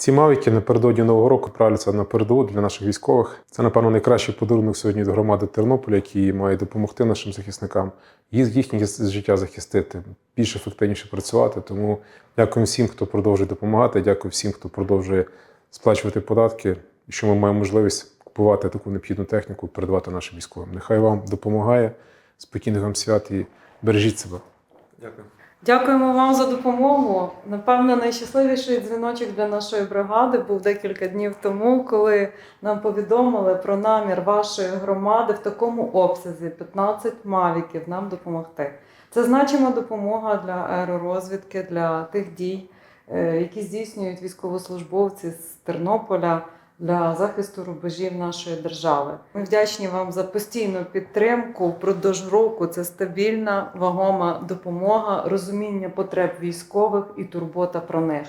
Ці мавіки напередодні Нового року відправляться на передову для наших військових. Це, напевно, найкращий подарунок сьогодні до громади Тернополя, які мають допомогти нашим захисникам їх- їхнє життя захистити, більш ефективніше працювати. Тому дякую всім, хто продовжує допомагати. Дякую всім, хто продовжує сплачувати податки, що ми маємо можливість купувати таку необхідну техніку, передавати нашим військовим. Нехай вам допомагає. Спокійних вам свят і бережіть себе. Дякую. Дякуємо вам за допомогу. Напевно, найщасливіший дзвіночок для нашої бригади був декілька днів тому, коли нам повідомили про намір вашої громади в такому обсязі 15 мавіків нам допомогти. Це значима допомога для аеророзвідки, для тих дій, е, які здійснюють військовослужбовці з Тернополя для захисту рубежів нашої держави. Ми вдячні вам за постійну підтримку впродовж року. Це стабільна, вагома допомога, розуміння потреб військових і турбота про них.